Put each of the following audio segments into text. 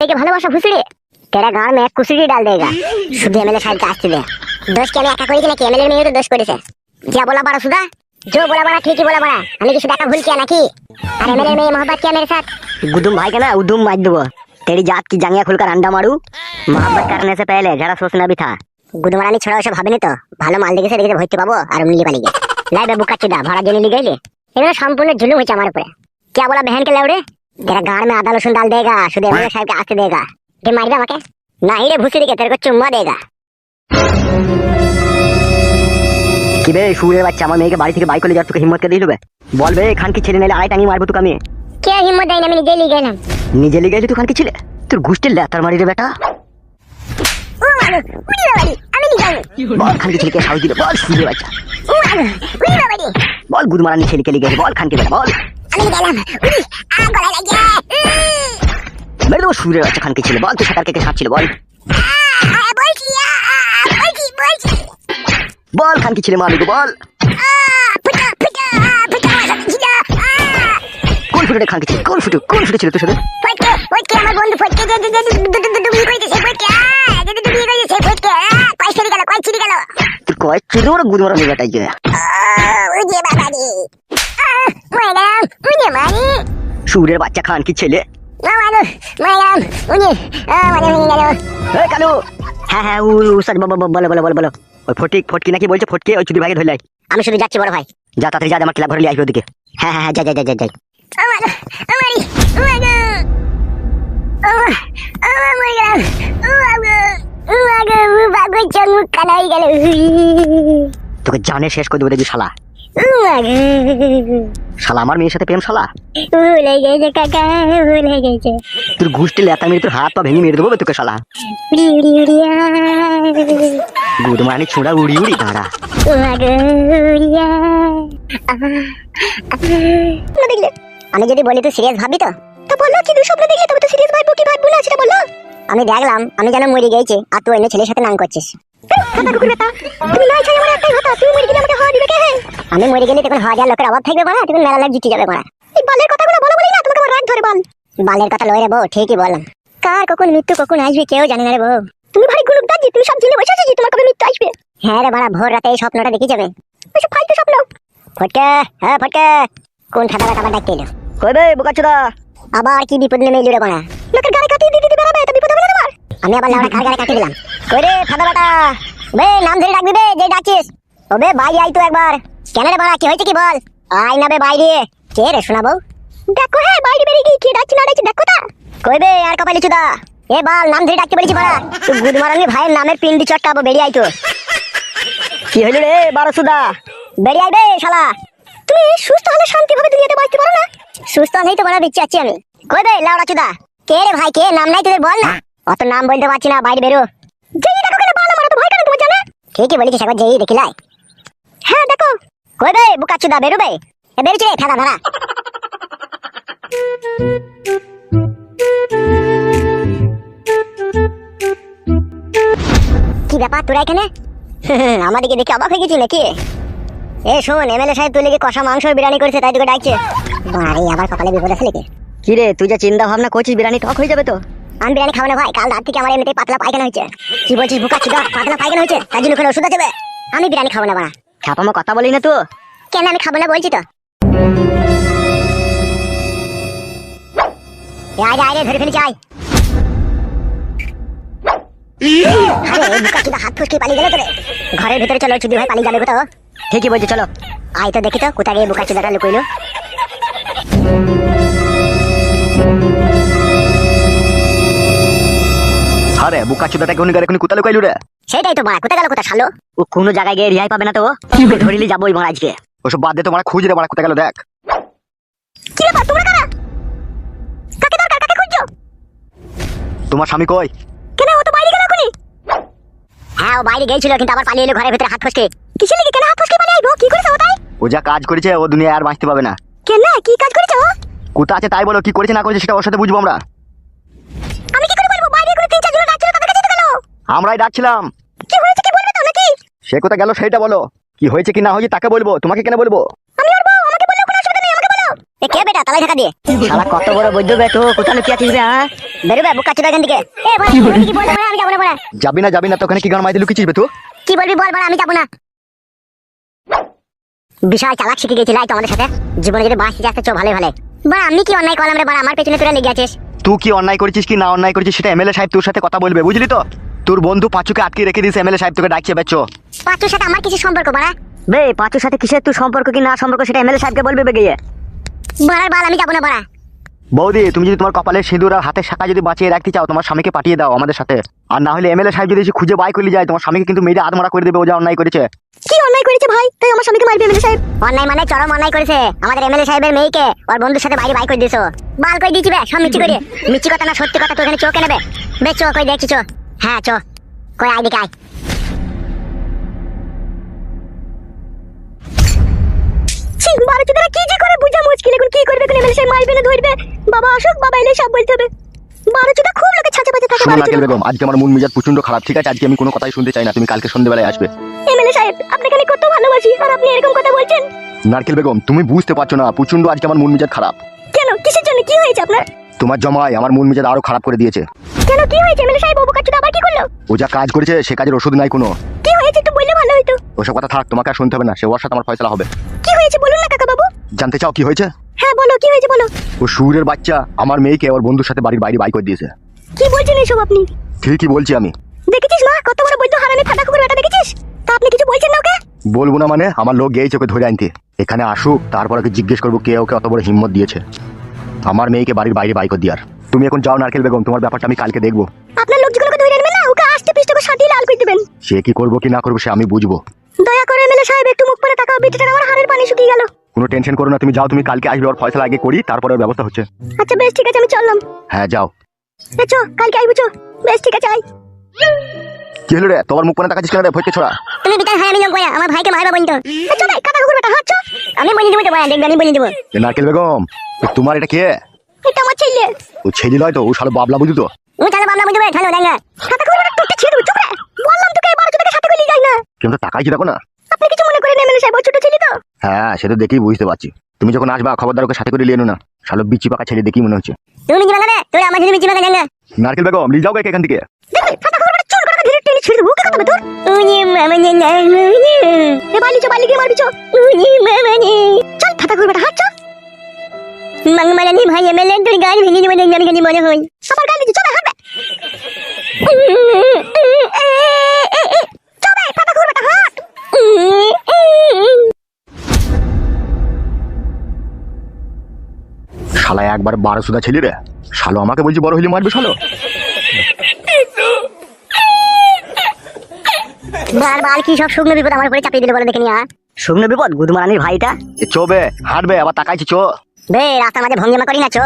के ভালোবাসা ভুসড়ে तेरा गांव में कुसड़ी डाल देगा শুধু এমএলএ সাহেব আসতে দে দোষ কি আমি একা করেছি নাকি এমএলএ মেয়ে তো দোষ করেছে যা বলা বড়া সুদা जो बोला बड़ा ठीक ही बोला बड़ा আমি কি শুধু একা ভুল কিয়া নাকি আর এমএলএ মেয়ে मोहब्बत किया मेरे साथ गुदुम भाई का ना उदुम मार दो तेरी जात की जंगिया खुलकर अंडा मारू मोहब्बत करने से पहले जरा सोचना भी था গুদমারানি ছড়া ওসব ভাবেনি তো ভালো মাল দেখেছে দেখেছে ভর্তি পাবো আর মিলি পালিয়ে লাই বাবু কাচ্চুদা ভাড়া জেনে লি গেলে এগুলো সম্পূর্ণ জুলুম হয়েছে আমার উপরে क्या बोला बहन के लौड़े तेरा गाड़ में आधा लहसुन डाल देगा शुद्ध एमएलए साहब के आस्ते देगा के मार दे আমাকে नहीं रे भूसी के तेरे को चुम्मा देगा কি বে সুরের বাচ্চা আমার মেয়েকে বাড়ি থেকে বাইক করে যাওয়ার তোকে হিম্মত কে দিলবে বল বে খান কি ছেলে নাইলে আড়াই টাঙিয়ে মারবো তোকে আমি क्या हिम्मत देना मैं নিজে লিয়ে গেলাম নিজে লিগে গেলি তুই খান কি ছিলে তোর গুষ্টের লেতার মারি রে বেটা ও মাগো উড়ি বাবারি আমি নিয়ে যাবো বল খান কি ছেলেকে সাহস দিলে বল সুরের বাচ্চা ও মাগো উড়ি বাবারি বল গুদমারানি ছেলেকে লিগে বল খান কি বেটা বল আমি গেলাম কি বল তুই সাঁতার ছিল বল ছিলে বল ছিল কোন ফুটে খান কি ছিল কোন ফুটে কোন ফুটে ছিল তোর সাথে কয় গেল ছিল যে ম্যাডাম উজে মারি সুরের বাচ্চা খান কি ছেলে মামাদু ম্যাডাম উজে মানে হয়ে গেল এই কালু হ্যাঁ হ্যাঁ উ স্যার বলো বলো বলো বলো ওই ফটিক ফটকি নাকি বলছে ফটকে ওই চুদি ভাগে ধরলাই আমি শুধু যাচ্ছি বড় ভাই যা তাড়াতাড়ি যা আমার ক্লাব ঘরে নিয়ে আসবে ওদিকে হ্যাঁ হ্যাঁ হ্যাঁ যাই যাই যাই যাই যাই আমার আমারি উমাগু আমা আমা মরে গেলাম উমাগু উমাগু বাগু চমু কালাই গেল তোকে জানে শেষ করে দেবো দেখবি শালা শালা আমার মেয়ের সাথে প্রেম শালা? ভুলে গেছে কাকা ভুলে গেছে। তোর ঘুষটি লেতা মেরে তোর হাত পা ভেঙে মেরে দেবো তোকে শালা। গুদ মানে ছোঁড়া উড়ি উড়ি দাঁড়া। আমি যদি বলি তুই সিরিয়াস ভাবি তো তো বলল কি তুই স্বপ্ন দেখলে তবে তো সিরিয়াস ভাববো কি ভাববো না সেটা বলল আমি দেখলাম আমি যেন মরে গেছি আর তুই অন্য ছেলের সাথে নাং করছিস। তুমি নয় চাই আমার একটাই কথা তুই মরে গেলে আমাকে হাওয়া দিবে কে? আমি মরে গেলে তখন হাজার লোকের অভাব থাকবে বলা তখন মেলা লাখ জিতে যাবে বলা। এই বালের কথাগুলো বলো বলি না তোমাকে আমার রাগ ধরে বল। বালের কথা লয় রে বউ ঠিকই বললাম কার কখন মৃত্যু কখন আসবে কেউ জানে না রে বউ। তুমি ভারী গুলুক দাজি তুমি সব জেনে বসে আছিস তোমার কবে মৃত্যু আসবে। হ্যাঁ রে বাড়া ভোর রাতে এই স্বপ্নটা দেখি যাবে। ওইসব ফালতু স্বপ্ন। ফটকে হ্যাঁ ফটকে। কোন ঠাডা কথা ডাকতে এলো কই বে বোকাচোদা আবার কি বিপদ নেমে এলো রে বাড়া? লোকের গাড়ি কাটিয়ে দিতে দিতে বেড়াবে তো বিপদ হবে না তোমার? আমি আবার লাউড়া কার গাড়ি কাটিয়ে দিলাম। কই রে ঠাডা বাটা বে নাম ধরে ডাকবি বে যে ডাকছিস। ও বে বাইরে আই তো একবার। কেন রে বাড়া কি হয়েছে কি বল? আই না বে বাইরে। কে রে শোনাবো দেখো হ্যাঁ বাইরে বেরিয়ে গিয়ে কি ডাকছি না ডাকছি দেখো তা। কই বে আর কপালি চুদা? এ বাল নাম ধরে ডাকতে বলেছি বাড়া। তুই গুদমারানি ভাইয়ের নামের পিন্ডি চটকাবো বেরিয়ে আই তো। কি হইল রে বারোসুদা বেরিয়ে আইবে শালা। তুমি সুস্থ হলে শান্তি ভাবে দুনিয়াতে বাঁচতে পারো না। সুস্থ হলেই তো বলা দিচ্ছি আছি আমি। কই বে লাউড়া চুদা? কে রে ভাই কে? নাম নাই তোদের বল না। অত নাম বলতে পারছি না বাইরে বেরো। যেই দেখো কেন বাল আমার তো ভয় করে তোমার জানা? ঠিকই বলেছিস একবার যেই দেখি লাই। হ্যাঁ দেখো। কই বে বুকা চুদা বেরো বে এ বেরোচ্ছে রে ফেদা ধরা। কি ব্যাপার তোরা এখানে? আমাদেরকে দেখে অবাক হয়ে গেছি নাকি? এ শোন এমএলএ সাহেব তুই লেগে কষা মাংস বিরিয়ানি করেছে তাই তোকে ডাকছে। বাড়ি আবার কপালে বিপদ আছে নাকি? কি রে তুই যা চিন্তা ভাবনা করছিস বিরিয়ানি টক হয়ে যাবে তো। আমি বিরিয়ানি খাব না ভাই কাল রাত থেকে আমার এমনিতেই পাতলা পায়খানা হয়েছে। কি বলছিস বুকা ছিল পাতলা পায়খানা হয়েছে? তার জন্য ওষুধ আছে? আমি বিরিয়ানি খাব না বাড়া। খাপামো কথা বলি না তো। কেন আমি খাব না বলছি তো। আয় রে, আয় ধরে বুকা চুদা হাত ফুসকি পালিয়ে গেলে তোরে। ঘরের ভিতরে চলো চুদি ভাই পালিয়ে যাবে কোথাও। ঠিকই বলছি চলো। আয় তো দেখি তো কোথায় গিয়ে বুকা চুদাটা লুকইলো। আরে বুকা চুদাটাকে উনি গাড়ি কোথায় লুকাইলু রে? সেটাই তো বাড়া কোথায় গেল কোথায় শালো? ও কোনো জায়গায় গিয়ে রিহাই পাবে না তো? ও ধরিলি যাব ওই মারা আজকে। ওসব বাদ দে তোমার খুঁজ রে বাড়া কোথায় গেল দেখ। কি ব্যাপার তোমরা কারা? কাকে দরকার কাকে খুঁজছো? তোমার স্বামী কই? কেন ও তো বাইরে গেল এখনই? হ্যাঁ ও বাইরে গেছিল কিন্তু আবার পালিয়ে এলো ঘরের ভিতরে হাত ফসকে। কিসের লেগে কেন হাত ফসকে পালিয়ে আইবো কি করেছে ও তাই? ও যা কাজ করেছে ও দুনিয়া আর বাঁচতে পাবে না। কেন কি কাজ করেছে ও? কোথা আছে তাই বলো কি করেছে না করেছে সেটা ওর সাথে বুঝব আমরা। আমরাই ডাকছিলাম। কি হয়েছে? কি বলবে তো নাকি সে কোথায় গেল সেটা বলো। কি হয়েছে কি না হয়েছে তাকে বলব? তোমাকে কেন বলব? আমি বউ আমাকে বলল কোনো অসুবিধা নেই আমাকে বলো। এ কে বেটা তালাই ঢাকা দিয়ে? শালা কত বড় বৈদ্য বে তো কোথায় লুকিয়ে আছিস বে হ্যাঁ? বেরোবে বুকা চুদা থেকে। এ তুই কি বলব আমি যাব না বড়া। যাবি না যাবি না তোখানে কি গান মাইতে লুকিয়েছিস বে তুই কি বলবি বল বড়া আমি যাব না। বিশাল চালাক শিখে গেছিলাই তো আমাদের সাথে। জীবনে যদি বাঁচতে যাচ্ছে চো ভালোই ভালো বা আমি কি অন্যায় করলাম রে বড়া? আমার পেছনে তোরা লেগে আছিস। তুই কি অন্যায় করেছিস কি না অন্যায় করেছিস সেটা এমএলএ সাহেব তোর সাথে কথা বলবে বুঝলি তো? তোর বন্ধু পাঁচুকে আটকে রেখে দিস এমএলএ সাহেব তোকে ডাকছে বেচো। পাঁচুর সাথে আমার কিছু সম্পর্ক বড়া? বে পাঁচুর সাথে কিসের তুই সম্পর্ক কি না সম্পর্ক সেটা এমএলএ সাহেবকে বলবে বে গিয়ে। বড়ার বাল আমি যাব না বড়া। বৌদি তুমি যদি তোমার কপালের সিঁদুর আর হাতের শাখা যদি বাঁচিয়ে রাখতে চাও তোমার স্বামীকে পাঠিয়ে দাও আমাদের সাথে। আর না হলে এমএলএ সাহেব যদি এসে খুঁজে বাই করলে যায় তোমার স্বামীকে কিন্তু মেরে আদমরা করে দেবে ও যা অন্যায় করেছে। কি অন্যায় করেছে ভাই? তাই আমার স্বামীকে মারবে এমএলএ সাহেব। অন্যায় মানে চরম অন্যায় করেছে। আমাদের এমএলএ সাহেবের মেয়েকে ওর বন্ধুর সাথে বাইরে বাই করে দিয়েছ। বাল করে দিয়েছি বে? সব মিচ্ছি করে মিচ্ছি কথা না সত্যি কথা তো এখানে চোখে নেবে। বে চো কই দেখছি চো। হ্যাঁ চো। কই আই দিকে আয়। ছি বারো চোদারা কি যে করে বুঝা মুশকিল এখন কি করবে কোন এমএলএ সাহেব? মারবে না ধরবে বাবা আসুক বাবা এলে সব বলতে হবে। বারো চোদা খুব লোকে ছাঁচে পাচে থাকে বারো নাকেল বেগম আজকে আমার মন মেজাজ প্রচণ্ড খারাপ ঠিক আছে? আজকে আমি কোনো কথাই শুনতে চাই না তুমি কালকে সন্ধ্যেবেলায় আসবে। এমএলএ সাহেব আপনাকে আমি কত ভালোবাসি আর আপনি এরকম কথা বলছেন? নারকেল বেগম তুমি বুঝতে পারছ না প্রচণ্ড আজকে আমার মন মেজাজ খারাপ। কেন? কিসের জন্য? কি হয়েছে আপনার? তোমার জমায় আমার মন মেজাজ আরও খারাপ করে দিয়েছে। কেন কি হয়েছে? এমএলএ সাহেব বাবু কাচ্চু আবার কি করল? ও যা কাজ করেছে সে কাজের ওষুধ নাই কোনো। কি হয়েছে? একটু বললে ভালো হতো ওসব কথা থাক তোমাকে আর শুনতে হবে না সে ওর সাথে আমার ফয়সলা হবে। কি হয়েছে? বলুন না কাকা বাবু জানতে চাও কি হয়েছে? হ্যাঁ বলো কি হয়েছে বলো? ও সুরের বাচ্চা আমার মেয়েকে ওর বন্ধুর সাথে বাড়ির বাইরে বাই করে দিয়েছে। কি বলছেন এসব আপনি? ঠিকই বলছি আমি। দেখেছিস মা? কত বড় বৈদ্য হারামি ফাটা কুকুর বেটা দেখেছিস? তা আপনি কিছু বলছেন না ওকে? বলব না মানে আমার লোক গিয়েছে ওকে ধরে আনতে। এখানে আসুক তারপর ওকে জিজ্ঞেস করব কে ওকে অত বড় হিম্মত দিয়েছে। আমার মেয়েকে বাড়ির বাইরে বাই করে দিয়ার। তুমি এখন যাও নারকেল বেগম তোমার ব্যাপারটা আমি কালকে দেখব। আপনার লোক যেগুলোকে ধরে আনবেন না? ওকে আস্তে পিষ্টে করে সাটিয়ে লাল করে দিবেন। সে কি করব কি না করব সে আমি বুঝব। দয়া করে এমএলএ সাহেব একটু মুখ করে তাকাও। বিটিটা আমার হাড়ের পানি শুকিয়ে গেল। কোনো টেনশন করো না তুমি যাও তুমি কালকে আসবে ওর ফয়সলা আগে করি তারপরে ওর ব্যবস্থা হচ্ছে। আচ্ছা বেশ ঠিক আছে আমি চললাম। হ্যাঁ যাও। এ চো কালকে আইবো চো। বেশ ঠিক আছে আই। কি হলো রে? তোমার মুখ করে তাকাচ্ছিস কেন রে ছোড়া। তুমি বিটার হয় আমি আমার ভাইকে মারবা ভাই কাটা কুকুর হাত আমি বলে দিব তো বয়া দেখবে আমি বলে দিব। এ নারকেল বেগম তোমার এটা কে? এটা আমার ছেলে। ও ছেলে নয় তো ও শালো বাবলা বুঝি তো। ও বাবলা ঠালো ডাঙ্গা কাটা কুকুর বেটা তোকে ছেড়ে চুপ রে। বললাম তোকে এবার তোকে সাথে করে যাই না। তাকাইছি দেখো না? আপনি কিছু মনে করেন এমএলএ সাহেব ছোট ছেলে তো। হ্যাঁ সেটা দেখেই বুঝতে পারছি। তুমি যখন আসবা খবরদার ওকে সাথে করে নিয়ে না। শালো বিচি পাকা ছেলে দেখি মনে হচ্ছে। তুমি নিজে বাংলা তুই আমার যদি বিচি ডাঙ্গা নারকেল বেগম নিয়ে যাও এখান থেকে। দেখবি কাটা কুকুর বেটা চুল করে ধীরে কথা তোর উনি মামানি না উনি এ বালি চো বালি গিয়ে মারবি চো উনি মামানি চল হাত চো মাংমালানি ভাই এমএলএ তোর গাল ভেঙে দেবো দেখবি আমি মনে হই গাল দিচ্ছি চল হাঁটবে চল কাটা কুকুর বেটা শালা একবার বারো সুদা ছেলে রে। শালো আমাকে বলছি বড় হইলে মারবে শালো। বাল বাল কি সব শুকনো বিপদ আমার উপরে চাপিয়ে দিলে বলে দেখে নিয়া শুকনো বিপদ? গুদমারানির ভাইটা? এ চো বে হাঁটবে আবার তাকাইছি চো। বে রাস্তার মাঝে ভঙ্গিমা করি না চো।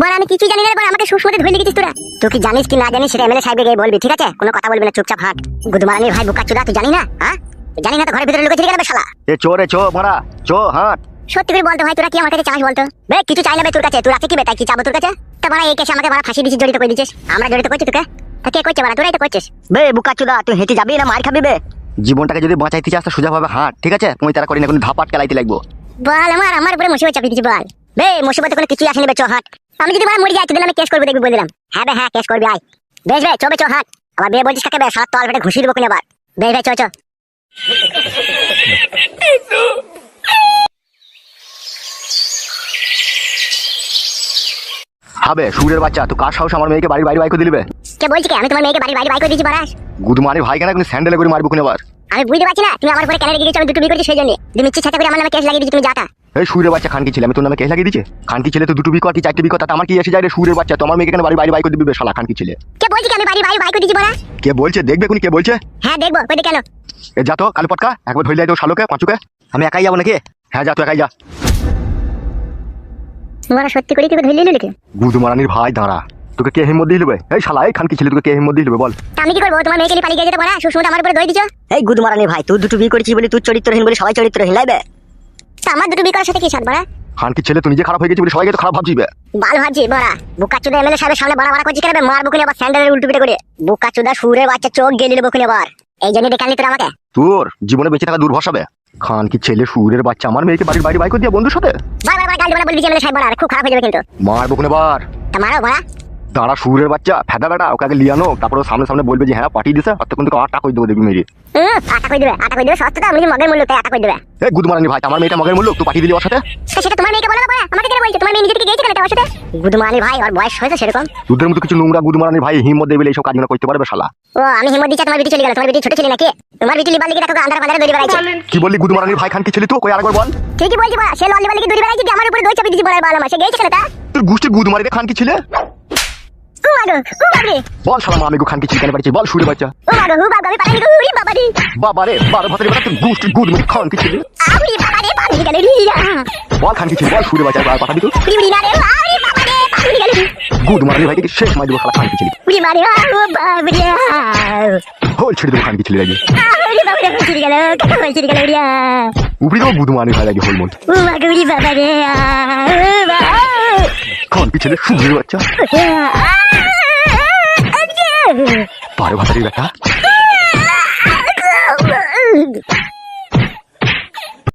বল আমি কিছু জানি না বল আমাকে সুসমতে ধরে লিখেছিস তোরা। তুই কি জানিস কি না জানিস সেটা এমএলএ সাহেবকে গিয়ে বলবি ঠিক আছে? কোনো কথা বলবি না চুপচাপ হাঁট। গুদমারানির ভাই বুকা চুদা তুই জানি না হ্যাঁ? জানি না তো ঘরের ভিতরে লুকেছিলি কেন শালা। এ চো রে চো মারা চো হাঁট। সত্যি করে বলতো ভাই তোরা কি আমার কাছে চাস বলতো? বে কিছু চাই না বে তোর কাছে তোর আছে কি বে তাই কি চাবো তোর কাছে? তা বড়া এই কেসে আমাকে বড়া ফাঁসি দিছিস জড়িত করে দিছিস। আমরা জড়িত করছি তোকে। কে করছে বড়া? তোরাই তো করছিস। বে বুকা চুদা তুই হেঁটে যাবি না মার খাবি বে। জীবনটাকে যদি বাঁচাইতে চাস তো সোজা ভাবে হাঁট ঠিক আছে? তুমি তারা করি না কোনো ধাপাট কেলাইতে লাগবো। বল আমার আমার উপরে মুসিবত চাপিয়ে দিছিস বল। বে মুসিবতে কোনো কিছু আসেনি বে চো হাট। আমি যদি বড় মরে যাই তোদের আমি কেস করব দেখবি বলে দিলাম। হ্যাঁ বে হ্যাঁ কেস করবি আয়। বেশ বে চো বে চো হাট। আবার বিয়ে বলছিস কাকে বে? সাত তল বেটে ঘুষি দেবো কিনা আবার। বেশ বে চো চো। হবে সুরের বাচ্চা তো কার সাহস আমার মেয়েকে বাড়ির বাইরে বাইক দিলিবে কে বলছি কি? আমি তোমার মেয়েকে বাড়ি বাড়ি বাই করে দিয়েছি বড়াস গুদমানি ভাই কেন কোনো স্যান্ডেলে করে মারবো কিনা আবার? আমি বুঝতে পারছি না তুমি আমার উপরে কেন রেগে গেছো? আমি দুটো বিয়ে করেছি সেই জন্য তুমি ইচ্ছে ছাতা করে আমার নামে কেস লাগিয়ে দিচ্ছি তুমি যাতা এই সুরের বাচ্চা খানকি ছেলে আমি তোর নামে কেস লাগিয়ে দিচ্ছে খানকি ছেলে তো দুটো বিকো আর কি চারটে বিকো তাতে আমার কি এসে যায় রে সুরের বাচ্চা? তোমার মেয়েকে কেন বাড়ি বাইরে বাইক দিবি শালা খানকি ছেলে? কে বলছি কি? আমি বাড়ি বাড়ি বাই করে দিয়েছি বড়া কে বলছে? দেখবে কোনি কে বলছে? হ্যাঁ দেখব কই কেন এ যা তো কালো পটকা একবার ধরে তো শালোকে পাঁচুকে। আমি একাই যাব নাকি? হ্যাঁ যা তো একাই যা। বড়া সত্যি করে তোকে ধরে নিলি লিখে গুদমারানির ভাই দাঁড়া। তোকে কে হিম্মত দিয়ে নেবে এই শালা এই খানকি ছেলে তোকে কে হিম্মত দিয়ে নেবে বল। আমি কি করব? তোমার মেয়েকে নিয়ে পালিয়ে যেতে বড়া সুসমত আমার উপরে ধরে দিছো? এই গুদমারানির ভাই তুই দুটো বিয়ে করেছিস বলে তুই চরিত্রহীন বলে সবাই চরিত্রহীন লাইবে? তা আমার দুটো বিয়ে করার সাথে কি সাথ বড়া খানকি ছেলে তুই নিজে খারাপ হয়ে গেছিস বলে সবাইকে তো খারাপ ভাবছিবে। বাল ভাবছি বড়া। বুকা চুদা এমএলএ সাহেবের সামনে বড়া বড়া করছি কেন মার বুকুনি আবার স্যান্ডেলের উল্টো পিটে করে। বুকা চুদা সুরে বাচ্চা চোখ গেলিল বকুনি আবার। এই জন্য আনলি তোরা আমাকে। তোর জীবনে বেঁচে থাকা দুর্ভরসাবে খান কি ছেলে সুরের বাচ্চা? আমার মেয়েকে বাড়ির বাইরে বাইক দিয়ে বন্ধুর সাথে? বার বার বার গাল দেবে বলবি যে সাহেব বড়া খুব খারাপ হয়ে যাবে কিন্তু। মারবো কোনে বার তা মারো বড়া। দাঁড়া সুরের বাচ্চা ফেদা বেটা ওকে আগে লিয়ানো তারপর সামনে সামনে বলবে যে হ্যাঁ পাঠিয়ে দিছে আর তখন তোকে আটটা করে দেবো দেখবি মেরে আটা করে দেবে আটা করে দেবে সস্তা তো আমি মগের মূল্য তাই আটা করে দেবে। এ গুদমারানি ভাই আমার মেয়েটা মগের মূল্য তুই পাঠিয়ে দিলি ওর সাথে? সেটা তোমার মেয়েকে বলো না আমাকে কেন বলছো? তোমার মেয়ে নিজে থেকে গেছে কেন তার সাথে গুদমানি ভাই ওর বয়স হয়েছে সেরকম। তোদের মতো কিছু নোংরা গুদমারানি ভাই হিম্মত দেবে এইসব কাজগুলো করতে পারবে শালা। ও আমি হিম্মত দিচ্ছি তোমার বিটি চলে গেল তোমার বিটি ছোট ছেলে নাকি? তোমার বিটি লিবার লিগে দেখো আন্ধার ফান্ধারে দৌড়ে বেড়াইছে কি? বললি ভাই খান কি ছেলে তুই কই আরেকবার বল। ঠিকই বলছি বড়া সে লল লিবার লিগে দৌড়ে বেড়াইছে দিয়ে আমার উপরে দই চাপি দিচ্ছি বড়া বল আমার সে গেছে কেন তা তোর গুষ্টি গুদমারি খান কি ছেলে? মাগো ও বল শালা মা আমি গো খান কি ছেলে পাঠিয়েছি বল সুরের বাচ্চা। ও মাগো ও বাবা আমি পালাই গো উড়ি বাবা রে বাবা রে বারো ভাতের বেটা তোর গুষ্টি গুদমারি খান কি ছেলে আউরি বাবা রে পালাই গেল রে বল খান কি ছেলে বল সুরের বাচ্চা আর পাঠাবি তো? উড়ি উড়ি না রে আউরি বাবা রে পালাই গেল রে গুদমারানি ভাইকে শেষ মাই দেবো শালা খান কি ছেলে উড়ি মারে ও বাবা রে। হোল ছেড়ে দেবো খান কি ছেলে লাগে আউরি বাবা রে চিড়ি গেল কত হয়েছে চিড়ি গেল রে উপরে দেবো গুদমারানি ভাই লাগে হোল মন ও মাগো উড়ি বাবা রে বাবা। খান ছেলে সুরের বাচ্চা। পারো ভাতারি